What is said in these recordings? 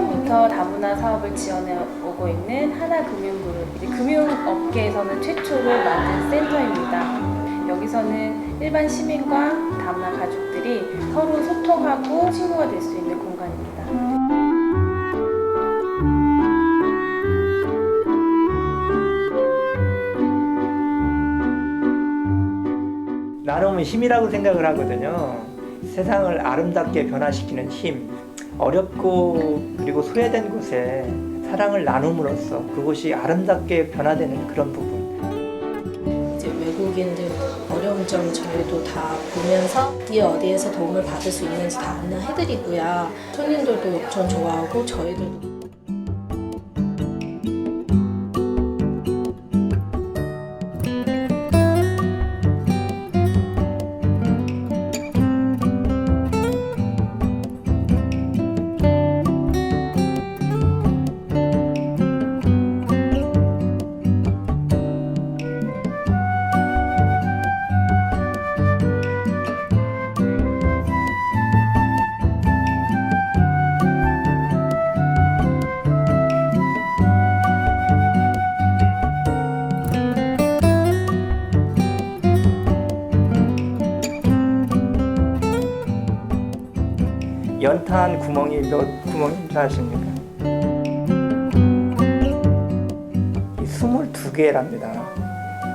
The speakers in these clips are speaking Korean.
2000년부터 다문화 사업을 지원해 오고 있는 하나금융그룹, 금융업계에서는 최초로 만든 센터입니다. 여기서는 일반 시민과 다문화 가족들이 서로 소통하고 친구가 될 수 있는 공간입니다. 나눔은 힘이라고 생각을 하거든요. 세상을 아름답게 변화시키는 힘, 어렵고 그리고 소외된 곳에 사랑을 나눔으로써 그곳이 아름답게 변화되는 그런 부분. 이제 외국인들 어려운 점 저희도 다 보면서 어디 어디에서 도움을 받을 수 있는지 다 안내해드리고요. 손님들도 엄청 좋아하고 저희들도 연탄 구멍이 몇 구멍인 줄 아십니까? 이 22개랍니다.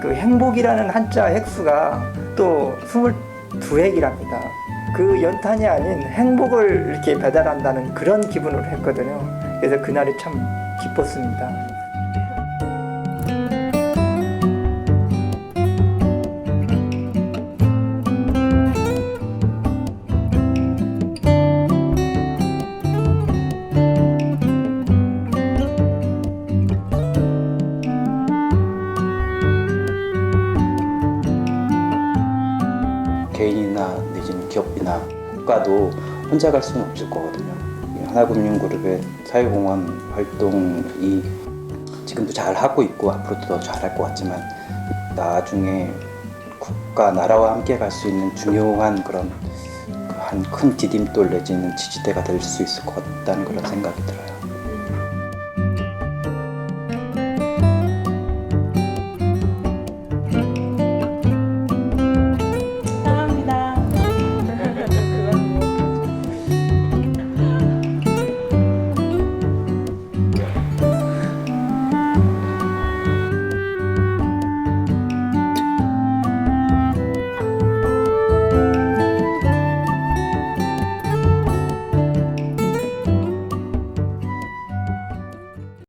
그 행복이라는 한자 획수가 또 22획이랍니다. 그 연탄이 아닌 행복을 이렇게 배달한다는 그런 기분으로 했거든요. 그래서 그날이 참 기뻤습니다. 개인이나 내지는 기업이나 국가도 혼자 갈 수는 없을 거거든요. 이 하나금융그룹의 사회공헌 활동이 지금도 잘 하고 있고 앞으로도 더 잘할 것 같지만 나중에 국가 나라와 함께 갈 수 있는 중요한 그런 한 큰 디딤돌 내지는 지지대가 될 수 있을 것 같다는 그런 생각이 들어요.